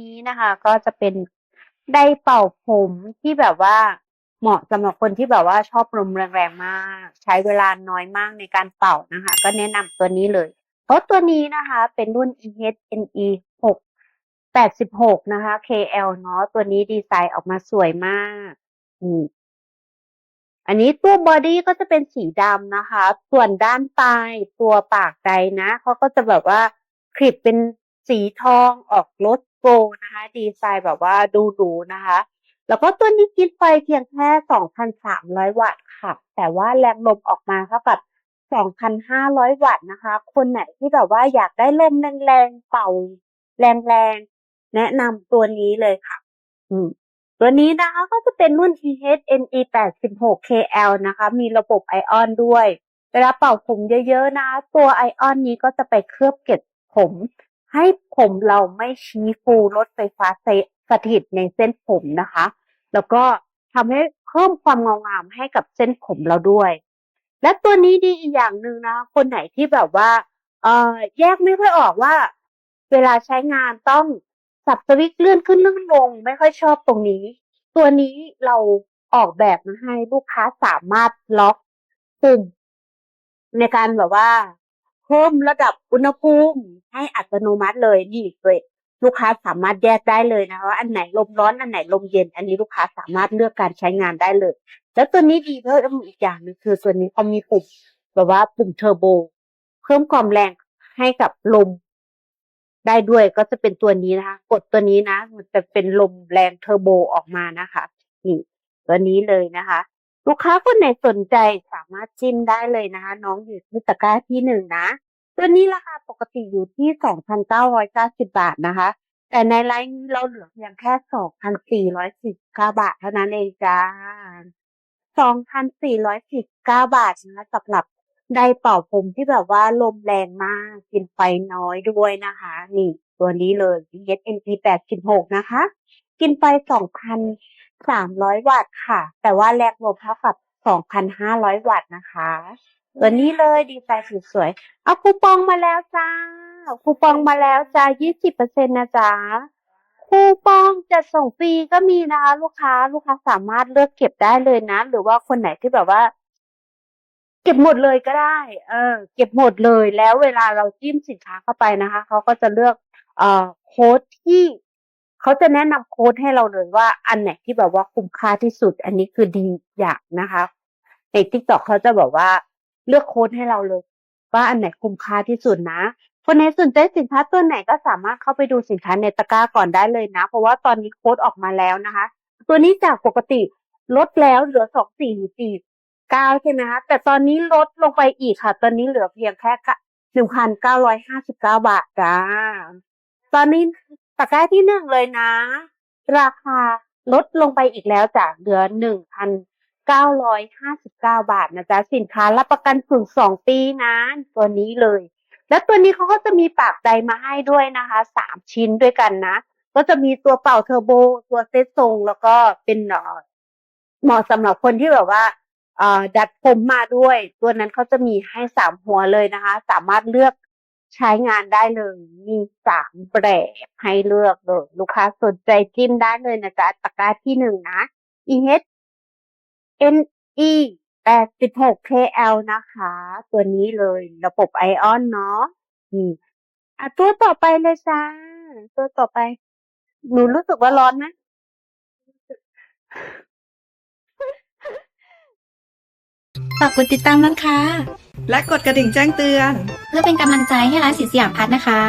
นี้นะคะ ก็จะเป็นไดร์เป่าผมที่แบบว่าเหมาะสำหรับคนที่แบบว่าชอบลมแรงๆมาก ใช้เวลาน้อยมากในการเป่านะคะ ก็แนะนำตัวนี้เลย เพราะตัวนี้นะคะเป็นรุ่น EHNE 6 86 นะคะ KL เนาะตัวนี้ดีไซน์ออกมาสวยมากอืมอันนี้ตัวบอดี้ก็จะเป็นสีดำนะคะ ส่วนด้านปลายตัวปากไดนะเขาก็จะแบบว่าคลิปเป็นสีทองออกรถโกนะคะ ดีไซน์แบบว่าดูหรูนะคะ แล้วก็ตัวนี้กินไฟเพียงแค่ 2,300 วัตต์ค่ะ แต่ว่าแรงลมออกมาเท่ากับ 2,500 วัตต์นะคะ คนไหนที่แบบว่าอยากได้ลมแรงๆ เป่าแรงๆ แนะนำตัวนี้เลยค่ะ อืมตัวนี้นะคะก็จะเป็นรุ่น EHNE 86 KL นะคะ มีระบบไอออนด้วยเวลาเป่าผมเยอะๆนะ ตัวไอออนนี้ก็จะไปเคลือบเก็บผม ให้ผมเราไม่ชี้ฟูลดไฟฟ้าเสถิตในเส้นผมนะคะ แล้วก็ทำให้เพิ่มความเงางามให้กับเส้นผมเราด้วย และตัวนี้ดีอีกอย่างหนึ่งนะ คนไหนที่แบบว่าเออแยกไม่ค่อยออกว่า เวลาใช้งานต้องสับสวิตช์เลื่อนขึ้นเลื่อนลง ไม่ค่อยชอบตรงนี้ ตัวนี้เราออกแบบมาให้ลูกค้าสามารถล็อกปุ่มในการแบบว่า เพิ่มระดับอุณหภูมิให้อัต โนมัติเลยนี่เลยลูกค้าสามารถแยกได้เลยนะคะว่าอันไหนลมร้อนอันไหนลมเย็น อันนี้ลูกค้าสามารถเลือกการใช้งานได้เลย แล้วตัวนี้ดีเพิ่มอีกอย่างหนึงคือตัวนี้เขามีปุ่มแบบว่าปุ่มเทอร์โบ เพิ่มความแรงให้กับลมได้ด้วยก็จะเป็นตัวนี้นะคะ กดตัวนี้นะ มันจะเป็นลมแรงเทอร์โบออกมานะคะนี่ตัวนี้เลยนะคะ ลูกค้าคนไหนสนใจสามารถจิ้มได้เลยนะคะ น้องอยู่ที่ตะกร้าที่หนึ่งนะ ตัวนี้ราคาปกติอยู่ที่ 2,990 บาทนะคะ แต่ในไลน์นี้เราเหลือเพียงแค่ 2,449 บาทเท่านั้นเองจ้า 2,449 บาทนะสำหรับไดเป่าผมที่แบบว่าลมแรงมาก กินไฟน้อยด้วยนะคะ นี่ตัวนี้เลย ESNP 86นะคะ กินไฟ2,300 วัตต์ค่ะ แต่ว่าแรงลมเท่ากับ 2,500 วัตต์นะคะตัวนี้เลยดีไซน์สวยๆ เอาคูปองมาแล้วจ้า คูปองมาแล้วจ้า 20%นะจ๊ะ คูปองจะส่งฟรีก็มีนะคะลูกค้า ลูกค้าสามารถเลือกเก็บได้เลยนะ หรือว่าคนไหนที่แบบว่า เก็บหมดเลยก็ได้ เออ เก็บหมดเลย แล้วเวลาเราจิ้มสินค้าเข้าไปนะคะ เขาก็จะเลือก เอ่อ โค้ดที่ เขาจะแนะนำโค้ดให้เราเลยว่าอันไหนที่แบบว่าคุ้มค่าที่สุด อันนี้คือดีอย่างนะคะใน TikTok เขาจะแบบว่าเลือกโค้ดให้เราเลย ว่าอันไหนคุ้มค่าที่สุดนะคนไหนสนใจสินค้าตัวไหนก็สามารถเข้าไปดูสินค้าในตะกร้าก่อนได้เลยนะ เพราะว่าตอนนี้โค้ดออกมาแล้วนะคะ ตัวนี้จากปกติลดแล้วเหลือ2449ใช่ไหมคะแต่ตอนนี้ลดลงไปอีกค่ะ ตอนนี้เหลือเพียงแค่หนึ่งพันเกะ1,959บาทจ้าตอนนี้ ตะกร้าที่หนึ่งเลยนะ ราคาลดลงไปอีกแล้วจากเหลือ1,959บเก้าบาทนะจ๊ะ สินค้ารับประกันถึง2ปีนะตัวนี้เลย แล้วตัวนี้เขาก็จะมีปากไดมาให้ด้วยนะคะ3ชิ้นด้วยกันนะ ก็จะมีตัวเป่าเทอร์โบ ตัวเซตทรงแล้วก็เป็นเอ่อเหมาะสำหรับคนที่แบบว่าดัดผมมาด้วย ตัวนั้นเขาจะมีให้3หัวเลยนะคะ สามารถเลือก ใช้งานได้เลย มี3แบบให้เลือกเลย ลูกค้าสนใจจิ้มได้เลยนะจ๊ะตะกร้าที่1นะ EH NE 86 KL นะคะ ตัวนี้เลยระบบไอออนเนาะอืมอะตัวต่อไปเลยจ้า ตัวต่อไป หนูรู้สึกว่าร้อนไหมฝากกดติดตามนะคะ และกดกระดิ่งแจ้งเตือน เพื่อเป็นกำลังใจให้ร้านสีสยามพัฒนะคะ